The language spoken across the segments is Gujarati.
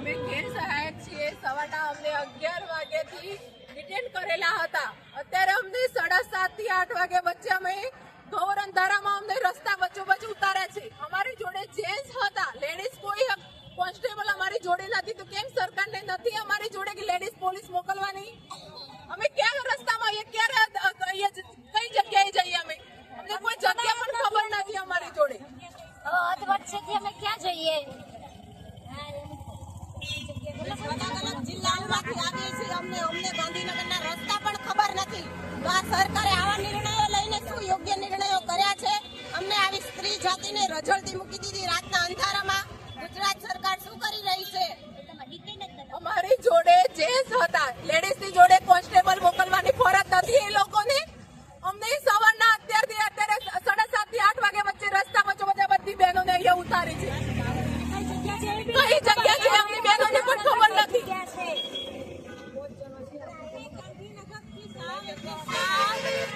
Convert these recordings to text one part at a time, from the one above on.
અમે ઘેર સહાયક છીએ. સવારના અમને અગિયાર વાગ્યાથી ડિટેન કરેલા હતા. અત્યારે અમને સાડા સાત આઠ વાગ્યા વચ્ચે અમે ઘોર અંધારામાં અમને રસ્તા વચ્ચો વચ્ચે ઉતાર્યા છે. અમારી જોડે જેન્ટ્સ હતા. લેડીઝ કોઈ કોન્સ્ટેબલ અમારી જોડે નથી. તો કેમ સરકારને નથી અમારી જોડે કે લેડીઝ પોલીસ મોકલવાની રસ્તા પણ ખબર નથી. તો સરકારે આવા નિર્ણયો લઈને શું યોગ્ય નિર્ણયો કર્યા છે? અમને આવી સ્ત્રી જાતિને રઝળતી મૂકી દીધી, રાતના અંધારામાં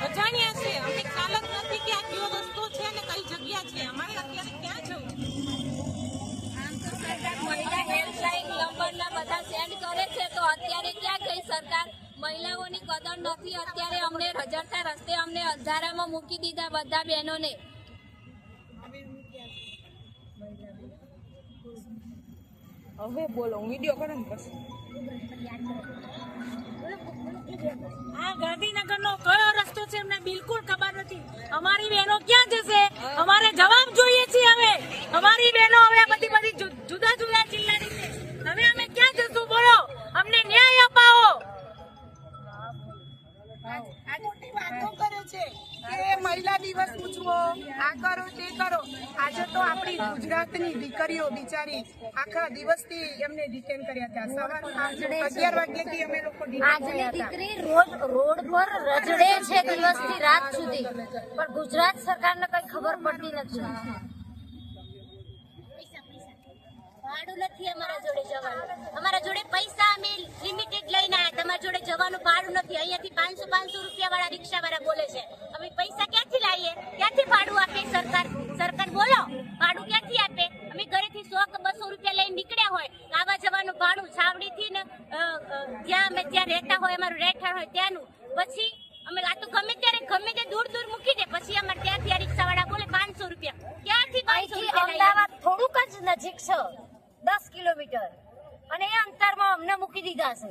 અજાણ્યા છે અમને ખ્યાલ નથી કે આ કયો છે ને કઈ જગ્યા છે. મહિલા હેલ્પલાઇન નંબરના બધા સેન્ડ કરે છે, તો અત્યારે ક્યાં ગઈ સરકાર? મહિલાઓની કદર નથી, અત્યારે અમને રજડતા રસ્તે અમને અંધારામાં મૂકી દીધા બધા બહેનોને. હવે બોલો હું વીડિયો કરો ને પછી આ ગાંધીનગરનો કયો રસ્તો છે એમને બિલકુલ ખબર નથી. અમારી બહેનો ક્યાં જશે? અમારે જવાબ જોઈએ છીએ હવે. અમારી બહેનો હવે બધી બધી જુદા જુદા જિલ્લાની છે. હવે અમે ક્યાં જશું? બોલો. અમને ન્યાય અપાવો. આ મોટી વાતો કરે છે કે મહિલા દિવસ ઉજવો આ કરો તે કરો. આજે તો આપણી ગુજરાતની દીકરીઓ બિચારી આખા દિવસથી એમને ડિટેન કર્યા હતા. સવારના અગિયાર વાગ્યાથી અમે લોકો આજની દીકરી રોડ રોડ પર રજડે છે દિવસથી રાત સુધી. પણ ગુજરાત સરકારને કઈ ખબર પડતી નથી. ભાડું નથી અમારા જોડે જવાનું. અમારા જોડે પૈસા અમે લિમિટેડ લઈને આવ્યા તમારા જોડે જવાનું ભાડું નથી. અહીંયાથી પાંચસો પાંચસો જ્યાં અમે જ્યાં રહેતા હોય અમારું રહેઠાણ હોય ત્યાંનું. પછી અમે આ તો ગમે ત્યારે ગમે તે દૂર દૂર મૂકી દે. પછી અમારે ત્યાંથી આ રિક્ષા વાળા બોલે પાંચસો રૂપિયા. ક્યાંથી પાંચસો? અમદાવાદ થોડુંક જ નજીક છે. દસ કિલોમીટર. અને એ અંતરમાં અમને મૂકી દીધા છે.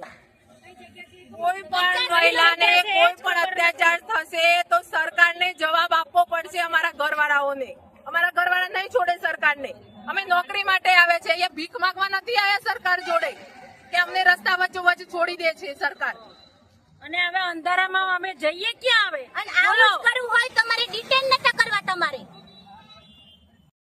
કોઈ પણ મહિલાને કોઈ પણ અત્યાચાર થશે તો સરકારને જવાબ આપવો પડશે અમારા ઘરવાળાઓને. અમારા ઘરવાળા નહીં છોડે સરકારને. અમે નોકરી માટે આવે છે. અહીંયા ભીખ માંગવા નથી આવ્યા સરકાર કે અમને રસ્તા વચ્ચે વચ્ચે છોડી દે છે સરકાર. અને હવે અંધારામાં અમે જઈએ ક્યાં હવે? અને આવું કરવું